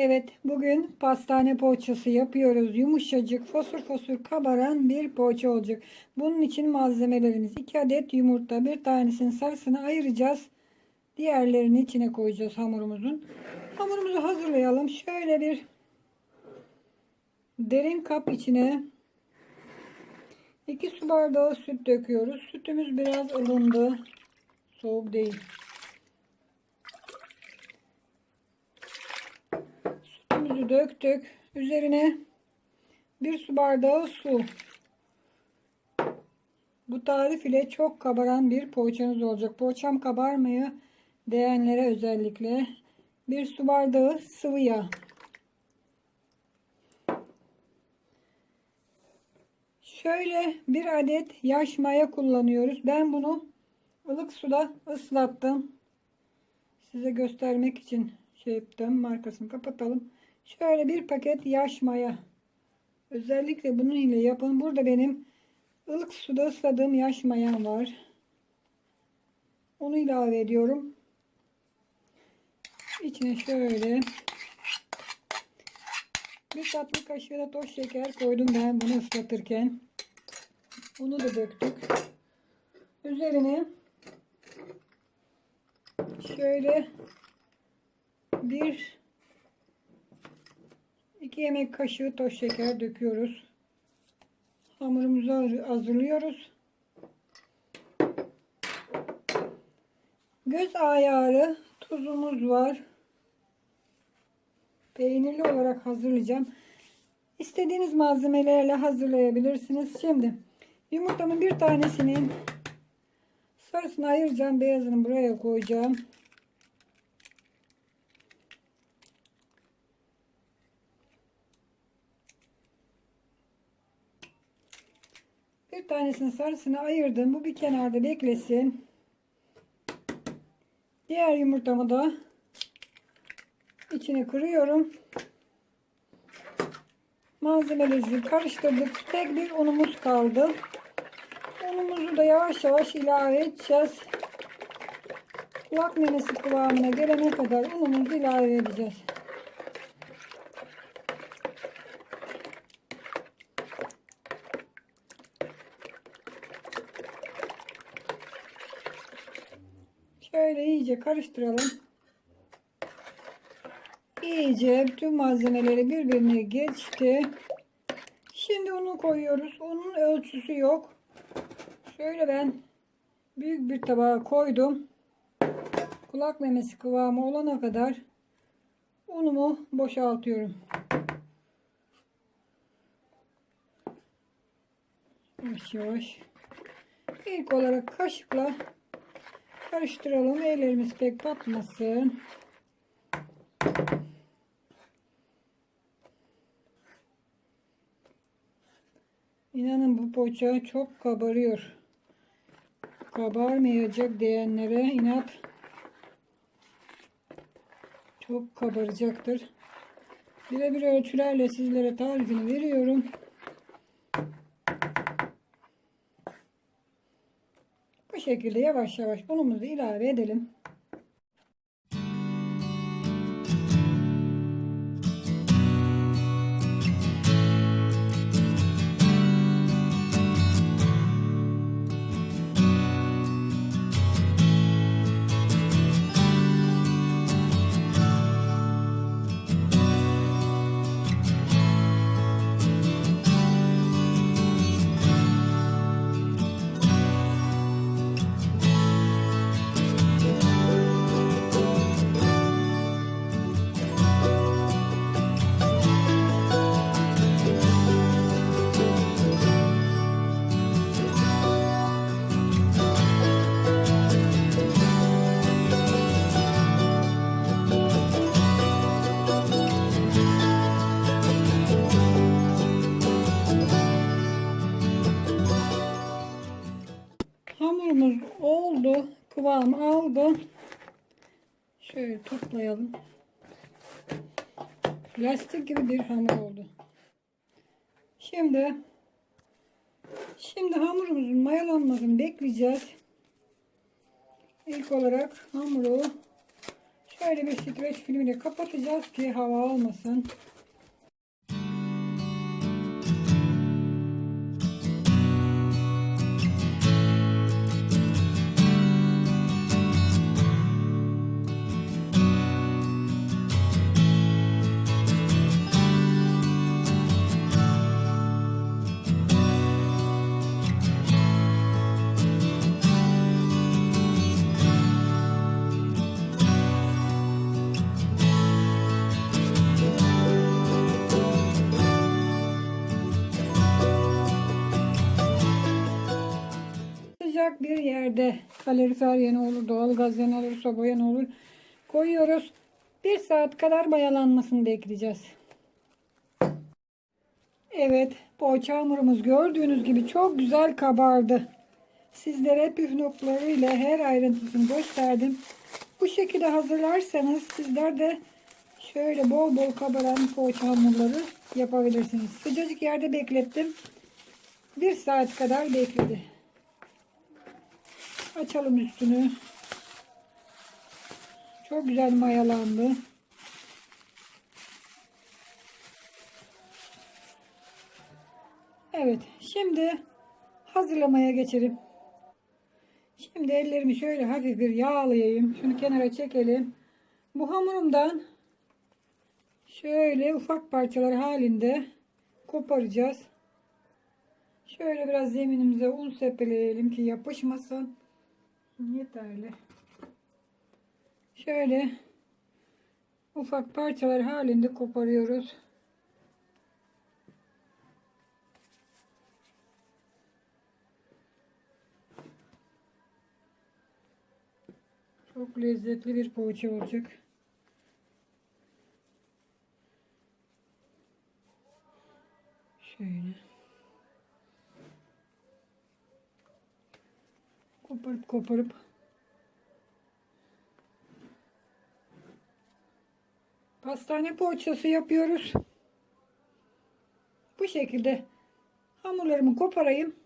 Evet, bugün pastane poğaçası yapıyoruz. Yumuşacık, fosur fosur kabaran bir poğaça olacak. Bunun için malzemelerimiz 2 adet yumurta, bir tanesinin sarısını ayıracağız. Diğerlerini içine koyacağız hamurumuzun. Hamurumuzu hazırlayalım. Şöyle bir derin kap içine 2 su bardağı süt döküyoruz. Sütümüz biraz ılındı. Soğuk değil. Sütümüzü döktük. Üzerine bir su bardağı su. Bu tarif ile çok kabaran bir poğaçanız olacak. Poğaçam kabarmaya değenlere özellikle bir su bardağı sıvı yağ. Şöyle bir adet yaş maya kullanıyoruz. Ben bunu ılık suda ıslattım. Size göstermek için şey yaptım. Markasını kapatalım. Şöyle bir paket yaş maya. Özellikle bunun ile yapın. Burada benim ılık suda ısladığım yaş mayam var. Onu ilave ediyorum. İçine şöyle bir tatlı kaşığı da toz şeker koydum ben bunu ıslatırken. Bunu da döktük. Üzerine şöyle bir iki yemek kaşığı toz şeker döküyoruz. Hamurumuzu hazırlıyoruz. Göz ayarı tuzumuz var. Peynirli olarak hazırlayacağım. İstediğiniz malzemelerle hazırlayabilirsiniz. Şimdi yumurtamın bir tanesinin sarısını ayıracağım. Beyazını buraya koyacağım. Bir tanesinin sarısını ayırdım. Bu bir kenarda beklesin. Diğer yumurtamı da içine kırıyorum. Malzemelerimizi karıştırdık. Tek bir unumuz kaldı. Unumuzu da yavaş yavaş ilave edeceğiz. Kulak memesi kıvamına gelene kadar unumuzu ilave edeceğiz. Şöyle iyice karıştıralım. İyice tüm malzemeleri birbirine geçti. Şimdi unu koyuyoruz. Unun ölçüsü yok. Şöyle ben büyük bir tabağa koydum. Kulak memesi kıvamı olana kadar unumu boşaltıyorum. Yavaş yavaş. İlk olarak kaşıkla karıştıralım. Ellerimiz pek batmasın. İnanın bu poğaça çok kabarıyor. Kabarmayacak diyenlere inat çok kabaracaktır. Birebir ölçülerle sizlere tarifini veriyorum. Şekilde yavaş yavaş unumuzu ilave edelim. Aldı. Şöyle toplayalım. Lastik gibi bir hamur oldu. Şimdi şimdi hamurumuzun mayalanmasını bekleyeceğiz. İlk olarak hamuru Şöyle bir streç filmiyle kapatacağız ki hava almasın. Kalorifer yanı olur, doğalgaz yanı olur, soba yanı olur. Koyuyoruz. Bir saat kadar mayalanmasını bekleyeceğiz. Evet, poğaça hamurumuz gördüğünüz gibi çok güzel kabardı. Sizlere püf noktalarıyla her ayrıntısını gösterdim. Bu şekilde hazırlarsanız sizler de şöyle bol bol kabaran poğaça hamurları yapabilirsiniz. Sıcacık yerde beklettim. Bir saat kadar bekledi. Açalım üstünü. Çok güzel mayalandı. Evet. Şimdi hazırlamaya geçelim. Şimdi ellerimi şöyle hafif bir yağlayayım. Şunu kenara çekelim. Bu hamurumdan şöyle ufak parçalar halinde koparacağız. Şöyle biraz zeminimize un sepeleyelim ki yapışmasın. Yeterli. Şöyle ufak parçalar halinde koparıyoruz. Çok lezzetli bir poğaça olacak. Şöyle. Koparıp koparıp pastane poğaçası yapıyoruz. Bu şekilde hamurlarımı koparayım.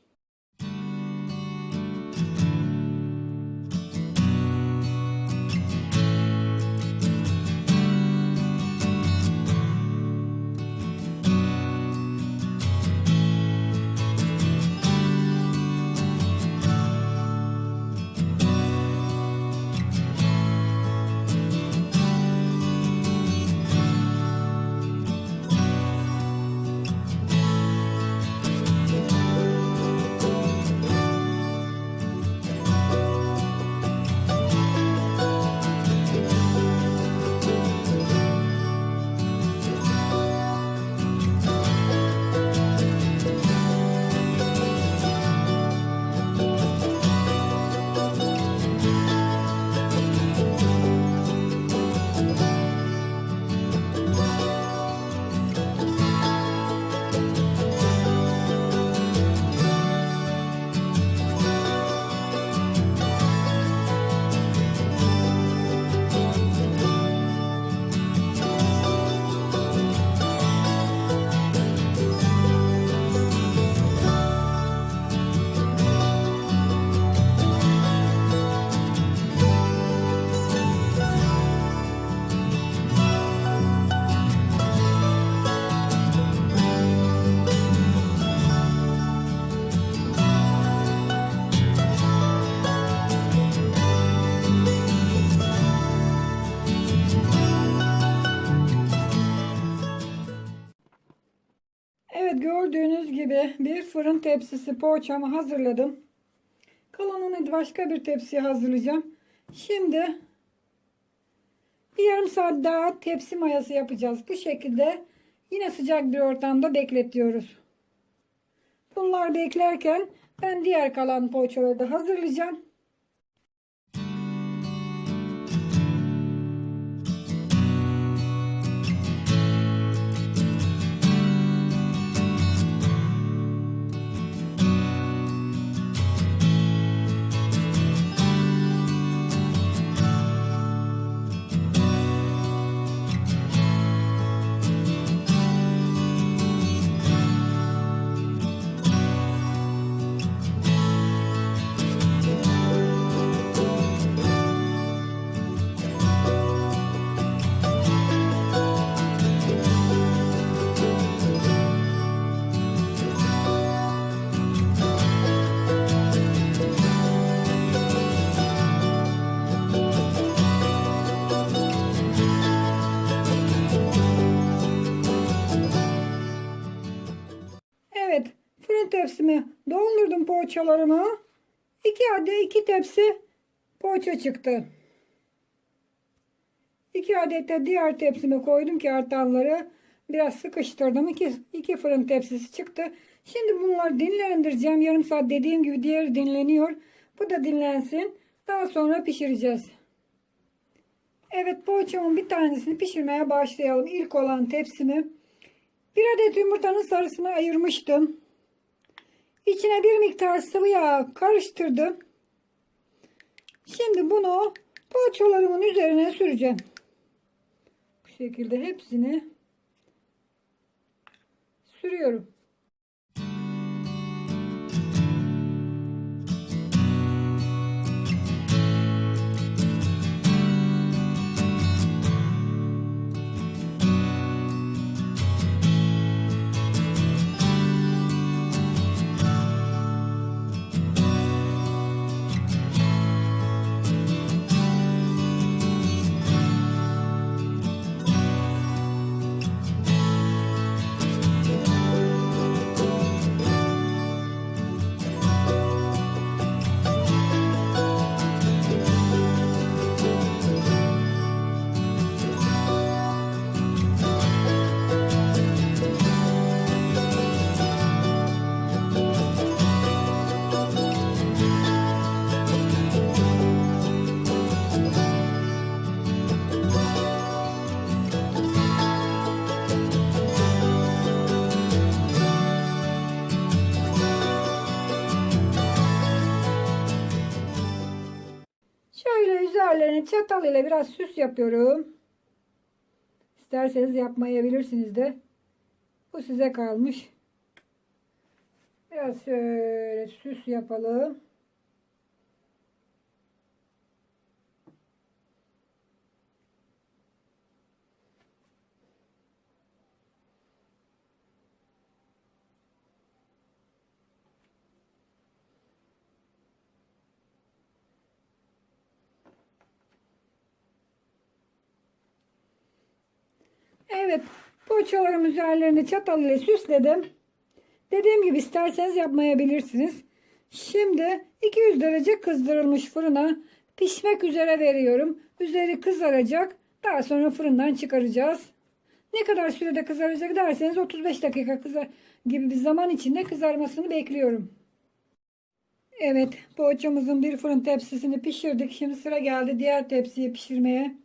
Gibi bir fırın tepsisi poğaçamı hazırladım. Kalanını başka bir tepsiye hazırlayacağım. Şimdi bir yarım saat daha tepsi mayası yapacağız. Bu şekilde yine sıcak bir ortamda bekletiyoruz. Bunlar beklerken ben diğer kalan poğaçaları da hazırlayacağım. Tepsimi doldurdum poğaçalarımı. 2 adet 2 tepsi poğaça çıktı. 2 adet de diğer tepsime koydum ki artanları biraz sıkıştırdım. 2 2 fırın tepsisi çıktı. Şimdi bunları dinlendireceğim. Yarım saat dediğim gibi diğeri dinleniyor. Bu da dinlensin. Daha sonra pişireceğiz. Evet poğaçamın bir tanesini pişirmeye başlayalım. İlk olan tepsimi. Bir adet yumurtanın sarısını ayırmıştım. İçine bir miktar sıvı yağ karıştırdım. Şimdi bunu poğaçalarımın üzerine süreceğim. Bu şekilde hepsini sürüyorum. Şöyle üzerlerine çatal ile biraz süs yapıyorum. İsterseniz yapmayabilirsiniz de. Bu size kalmış. Biraz şöyle süs yapalım. Evet, poğaçalarım üzerlerini çatal ile süsledim. Dediğim gibi isterseniz yapmayabilirsiniz. Şimdi 200 derece kızdırılmış fırına pişmek üzere veriyorum. Üzeri kızaracak. Daha sonra fırından çıkaracağız. Ne kadar sürede kızaracak derseniz 35 dakika kızar gibi bir zaman içinde kızarmasını bekliyorum. Evet, poğaçamızın bir fırın tepsisini pişirdik. Şimdi sıra geldi diğer tepsiyi pişirmeye.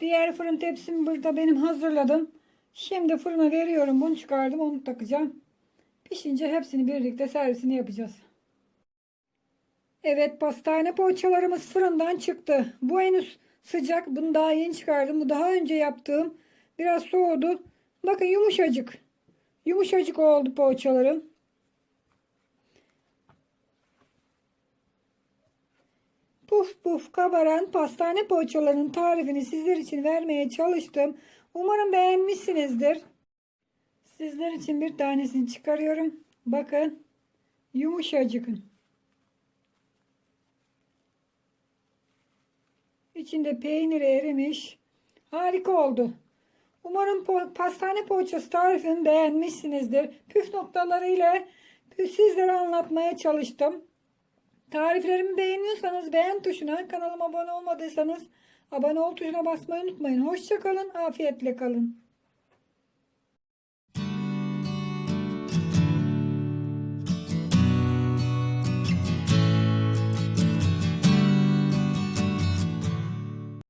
Diğer fırın tepsimi burada benim hazırladım. Şimdi fırına veriyorum. Bunu çıkardım. Onu takacağım. Pişince hepsini birlikte servisini yapacağız. Evet pastane poğaçalarımız fırından çıktı. Bu henüz sıcak. Bunu daha yeni çıkardım. Bu daha önce yaptığım. Biraz soğudu. Bakın yumuşacık. Yumuşacık oldu poğaçalarım. Puf puf kabaran pastane poğaçalarının tarifini sizler için vermeye çalıştım. Umarım beğenmişsinizdir. Sizler için bir tanesini çıkarıyorum. Bakın yumuşacık. İçinde peyniri erimiş. Harika oldu. Umarım po pastane poğaçası tarifini beğenmişsinizdir. Püf noktalarıyla sizlere anlatmaya çalıştım. Tariflerimi beğeniyorsanız beğen tuşuna, kanalıma abone olmadıysanız abone ol tuşuna basmayı unutmayın. Hoşçakalın, afiyetle kalın.